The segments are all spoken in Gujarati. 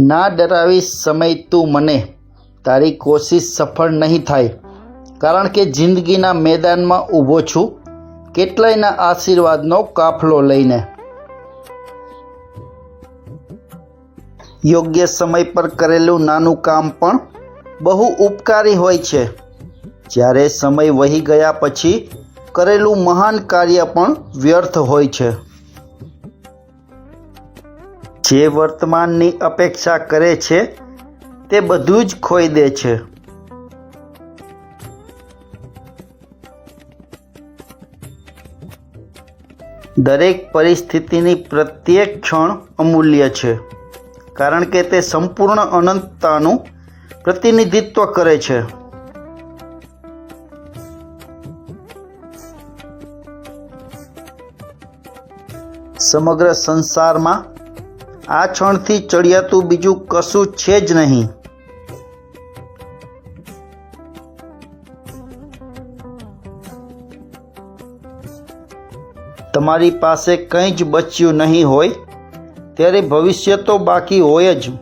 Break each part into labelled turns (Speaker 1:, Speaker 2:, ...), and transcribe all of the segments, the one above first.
Speaker 1: ના ડરાવી સમય તું મને. તારી કોશિશ સફળ નહીં થાય. કારણ કે જિંદગીના મેદાનમાં ઊભો છું. કેટલાયના આશીર્વાદનો કાફલો લઈને. યોગ્ય સમય પર કરેલું નાનું કામ પણ બહુ ઉપકારી હોય છે. જ્યારે સમય વહી ગયા પછી કરેલું મહાન કાર્ય પણ વ્યર્થ હોય છે. જે વર્તમાનની અપેક્ષા કરે છે, તે બધું જ ખોઈ દે છે. દરેક પરિસ્થિતિની પ્રત્યેક ક્ષણ અમૂલ્ય છે, કારણ કે તે સંપૂર્ણ અનંતતાનું પ્રતિનિધિત્વ કરે છે. સમગ્ર સંસારમાં આ ક્ષણથી ચડિયાતું બીજું કશું છે જ નહીં. તમારી પાસે કંઈ જ બચ્યું નહીં હોય, ત્યારે ભવિષ્ય તો બાકી હોય જ.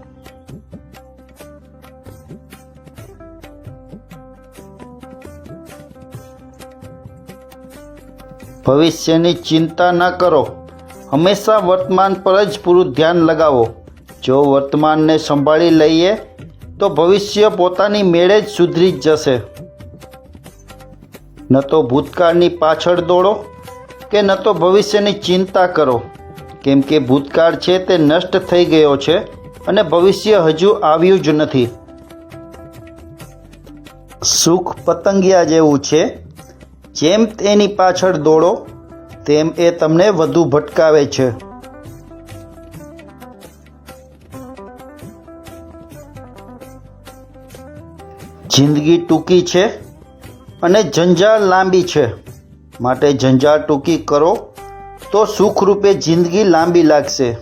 Speaker 1: ભવિષ્યની ચિંતા ન કરો. હંમેશા વર્તમાન પર જ પૂરું ધ્યાન લગાવો. જો વર્તમાનને સંભાળી લઈએ, તો ભવિષ્ય પોતાની મેળે જ સુધરી જશે. ન તો ભૂતકાળની પાછળ દોડો કે ન તો ભવિષ્યની ચિંતા કરો. કેમ કે ભૂતકાળ છે તે નષ્ટ થઈ ગયો છે અને ભવિષ્ય હજુ આવ્યું જ નથી. સુખ પતંગિયા જેવું છે. જેમ તેની પાછળ દોડો તેમ એ તમને વધુ ભટકાવે છે. જિંદગી ટૂંકી છે અને જંજાળ લાંબી છે. માટે જંજાળ ટૂંકી કરો તો સુખરૂપે જિંદગી લાંબી લાગશે.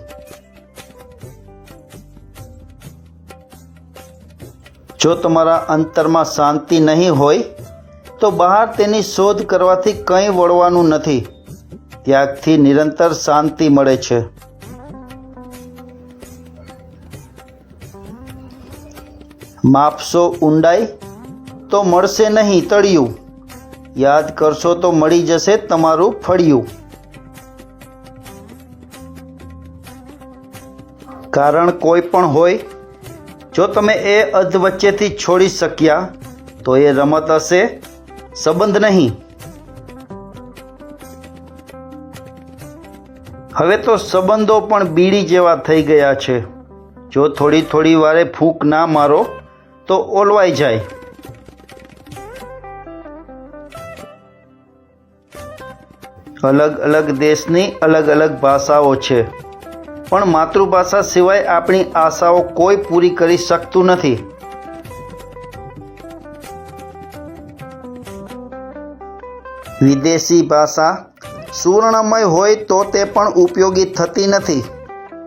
Speaker 1: જો તમારા અંતરમાં શાંતિ નહીં હોય, તો બહાર તેની શોધ કરવાથી કંઈ વળવાનું નથી. ત્યાગથી નિરંતર શાંતિ મળે છે. માપશો ઊંડાઈ તો મળશે નહીં તળિયું. યાદ કરશો તો મળી જશે તમારું ફળિયું. કારણ કોઈ પણ હોય, જો તમે એ અધ વચ્ચેથી છોડી શક્યા, તો એ રમત હશે, સંબંધ નહીં. હવે તો સંબંધો પણ બીડી જેવા થઈ ગયા છે. જો થોડી થોડી વારે ફૂંક ના મારો, તો ઓલવાઈ જાય. અલગ અલગ દેશની અલગ અલગ ભાષાઓ છે. પણ માતૃભાષા સિવાય આપણી આશાઓ કોઈ પૂરી કરી શકતું નથી. વિદેશી ભાષા સુવર્ણમય હોય તો તે પણ ઉપયોગી થતી નથી.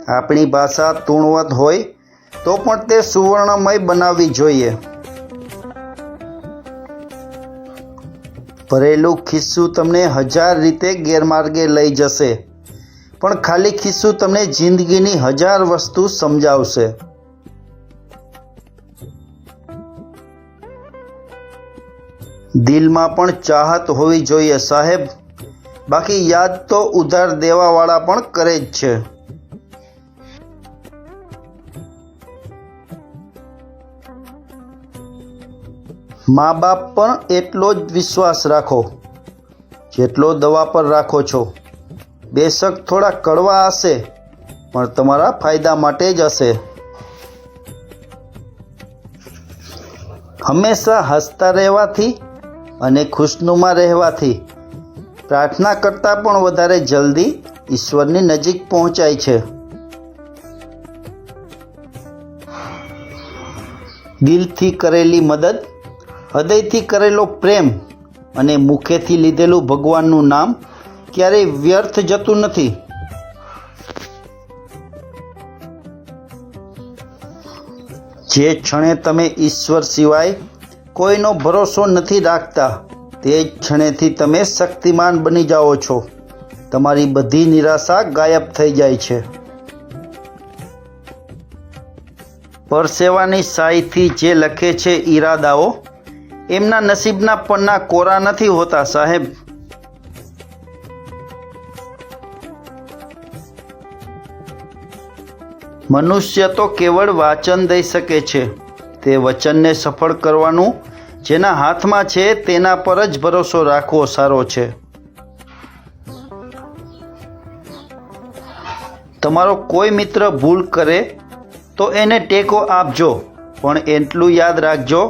Speaker 1: આપણી ભાષા તૂણવત હોય તો પણ તે સુવર્ણમય બનાવવી જોઈએ. ભરેલું ખિસ્સું તમને હજાર રીતે ગેરમાર્ગે લઈ જશે, પણ ખાલી ખિસ્સું તમને જિંદગીની હજાર વસ્તુ સમજાવશે. દિલમાં પણ ચાહત હોવી જોઈએ સાહેબ. બાકી યાદ તો ઉધાર દેવાવાળા પણ કરે જ છે. મા બાપ પણ એટલો જ વિશ્વાસ રાખો, જેટલો દવા પર રાખો છો. બેશક થોડા કડવા હશે, પણ તમારા ફાયદા માટે જ હશે. હંમેશા હસતા રહેવાથી અને ખુશનુમા રહેવાથી પ્રાર્થના કરતાં પણ વધારે જલ્દી ઈશ્વરની નજીક પહોંચાય છે. દિલથી કરેલી મદદ, હૃદયથી કરેલો પ્રેમ અને મુખેથી લીધેલું ભગવાનનું નામ ક્યારેય વ્યર્થ જતું નથી. જે ક્ષણે તમે ઈશ્વર સિવાય કોઈનો ભરોસો નથી રાખતા તે ક્ષણેથી તમે શક્તિમાન બની જાઓ છો. તમારી બધી નિરાશા ગાયબ થઈ જાય છે. પરસેવાની સાઈથી જે લખે છે ઈરાદાઓ, એમના નસીબના પન્ના કોરા નથી હોતા, સાહેબ. મનુષ્ય તો કેવળ વાચન દઈ શકે છે. તે વચનને સફળ કરવાનું જેના હાથમાં છે તેના પર જ ભરોસો રાખવો સારો છે. તમારો કોઈ મિત્ર ભૂલ કરે તો એને ટેકો આપજો, પણ એટલું યાદ રાખજો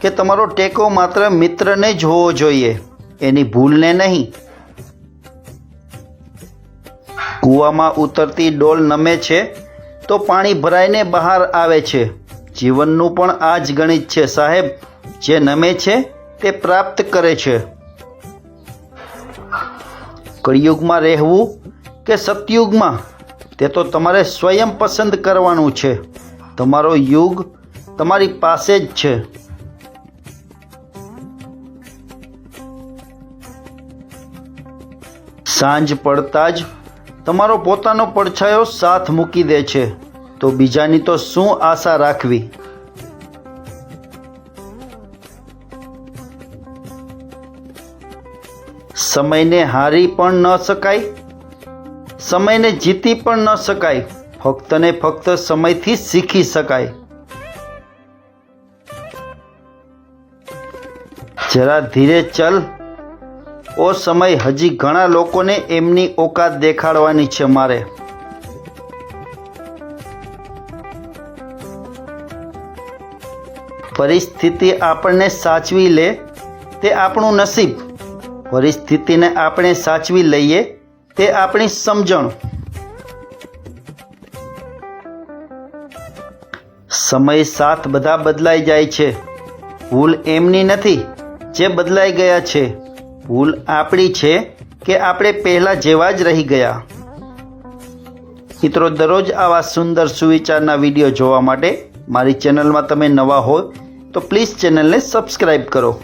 Speaker 1: કે તમારો ટેકો માત્ર મિત્રને જ હોવો જોઈએ, એની ભૂલને નહીં. કૂવામાં ઉતરતી ડોલ નમે છે તો પાણી ભરાઈને બહાર આવે છે. જીવનનું પણ આ જ ગણિત છે સાહેબ. જે નમે છે, તે પ્રાપ્ત કરે છે. કળિયુગમાં રહેવું કે સતયુગમાં, તે તો તમારે સ્વયં પસંદ કરવાનું છે. તમારો યુગ તમારી પાસે જ છે. સાંજ પડતા જ તમારો પોતાનો પડછાયો સાથ મૂકી દે છે. તો બીજાની તો શું આશા રાખવી? સમયને હારી પણ ન શકાય, સમયને જીતી પણ ન શકાય ફક્ત ને ફક્ત સમયથી શીખી શકાય. જરા ધીરે ચલ. ઓ સમય, હજી ઘણા લોકોને એમની ઓકાત દેખાડવાની છે મારે. પરિસ્થિતિ આપણને સાચવી લે તે આપણું નસીબ. પરિસ્થિતિને આપણે સાચવી લઈએ તે આપણી સમજણ. સમય સાથ બધા બદલાઈ જાય છે. ભૂલ એમની નથી જે બદલાઈ ગયા છે. ભૂલ આપણી છે કે આપણે પહેલાં જેવા જ રહી ગયા. મિત્રો, દરરોજ આવા સુંદર સુવિચારના વીડિયો જોવા માટે મારી ચેનલમાં તમે નવા હો તો પ્લીઝ ચેનલને સબસ્ક્રાઈબ કરો.